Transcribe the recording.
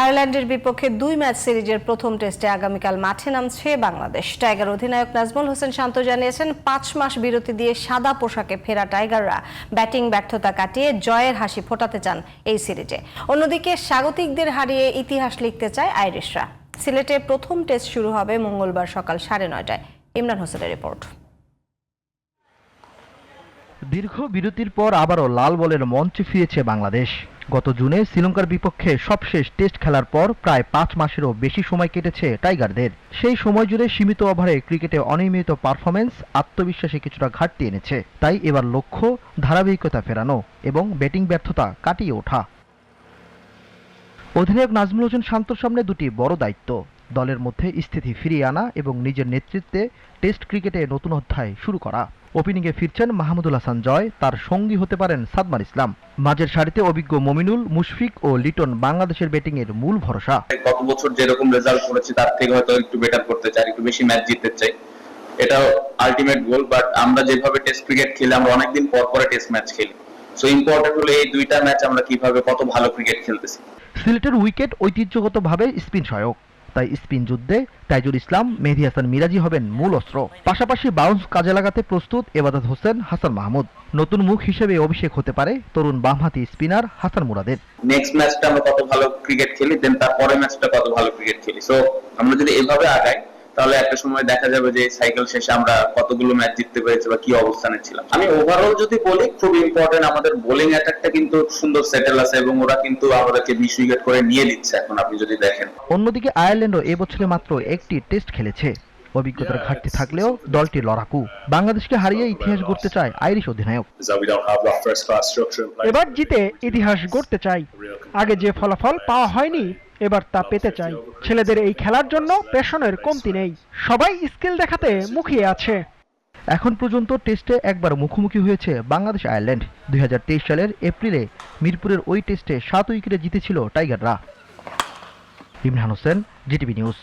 আয়ারল্যান্ডের বিপক্ষে দুই ম্যাচ সিরিজের প্রথম টেস্টে আগামীকাল মাঠে নামছে বাংলাদেশ। টাইগার অধিনায়ক নাজমুল হোসেন শান্ত জানিয়েছেন, পাঁচ মাস বিরতি দিয়ে সাদা পোশাকে ফেরা টাইগাররা। ব্যাটিং ব্যর্থতা কাটিয়ে জয়ের হাসি ফোটাতে চান এই সিরিজে। অন্যদিকে স্বাগতিকদের হারিয়ে ইতিহাস লিখতে চায় আইরিশরা। সিলেটে প্রথম টেস্ট শুরু হবে মঙ্গলবার সকাল সাড়ে নয়টায়। ইমরান হোসেনের রিপোর্ট। দীর্ঘ বিরতির পর আবারও লাল বলের মঞ্চে ফিরেছে বাংলাদেশ। গত জুনে শ্রীলঙ্কার বিপক্ষে সবশেষ টেস্ট খেলার পর প্রায় পাঁচ মাসেরও বেশি সময় কেটেছে টাইগারদের। সেই সময় জুড়ে সীমিত ওভারে ক্রিকেটে অনিয়মিত পারফরমেন্স আত্মবিশ্বাসে কিছুটা ঘাটতি এনেছে। তাই এবার লক্ষ্য, ধারাবাহিকতা ফেরানো এবং ব্যাটিং ব্যর্থতা কাটিয়ে ওঠা। অধিনায়ক নাজমুল হোসেন শান্তর সামনে দুটি বড় দায়িত্ব। দলের মধ্যে স্থিতি ফিরিয়ে আনা এবং নিজের নেতৃত্বে টেস্ট ক্রিকেটে নতুন অধ্যায় শুরু করা। ওপেনিংয়ে ফিরছেন মাহমুদুল হাসান জয় তার সঙ্গী হতে পারেন সাদমার ইসলাম। মাঝের সারিতে অভিজ্ঞ মমিনুল মুশফিক ও লিটন বাংলাদেশের ব্যাটিংয়ের মূল ভরসা। গত বছর যেরকম রেজাল্ট করেছি তার থেকে হয়তো একটু বেটার করতে চাই একটু বেশি ম্যাচ জিততে চাই। এটাও আলটিমেট গোল বাট আমরা যেভাবে টেস্ট ক্রিকেট খেলি আমরা অনেকদিন পর পরে টেস্ট ম্যাচ খেলি। সো ইম্পর্টেন্ট হলো এই দুইটা ম্যাচ আমরা কীভাবে কত ভালো ক্রিকেট খেলতেছি। সিলেটের উইকেট ঐতিহ্যগতভাবে স্পিন সহায়ক। তাই স্পিন যুদ্ধে তাইজুল ইসলাম, মেহদি হাসান মিরাজি হবেন মূল অস্ত্র। পাশাপাশি বাউন্স কাজে লাগাতে প্রস্তুত এবাদত হোসেন হাসান মাহমুদ। নতুন মুখ হিসেবে অভিষেক হতে পারে তরুণ বামহাতি স্পিনার হাসান মুরাদের। নেক্সট ম্যাচটা আমরা কত ভালো ক্রিকেট খেলি দেন তারপরে ম্যাচটা কত ভালো ক্রিকেট খেলি। সো আমরা যদি এভাবে আগাই তাহলে একটা সময় দেখা যাবে যে সাইকেল শেষে আমরা কতগুলো ম্যাচ জিততে পেরেছি বা কি অবস্থানে ছিলাম। আমি ওভারঅল যদি বলি খুব ইম্পর্টেন্ট আমাদের বোলিং অ্যাটাকটা কিন্তু সুন্দর সেটেল আছে এবং ওরা কিন্তু আমাদেরকে বিশ উইকেট করে নিয়ে দিচ্ছে এখন আপনি যদি দেখেন। অন্যদিকে আয়ারল্যান্ডও এবছরে মাত্র একটি টেস্ট খেলেছে। অভিজ্ঞতার ঘাটতি থাকলেও দলটি লড়াকু। বাংলাদেশকে হারিয়ে ইতিহাস গড়তে চায় আইরিশ অধিনায়ক. এবার জিতে ইতিহাস গড়তে চাই। আগে যে ফলাফল পাওয়া হয়নি এবার তা পেতে চাই। ছেলেদের এই খেলার জন্য পেশনের কমতি নেই। সবাই স্কিল দেখাতে মুখিয়ে আছে। এখন পর্যন্ত টেস্টে একবার মুখোমুখি হয়েছে বাংলাদেশ আয়ারল্যান্ড। দুই হাজার তেইশ সালের এপ্রিলে মিরপুরের ওই টেস্টে সাত উইকেটে জিতেছিল টাইগাররা। Imran Hossain GTV news.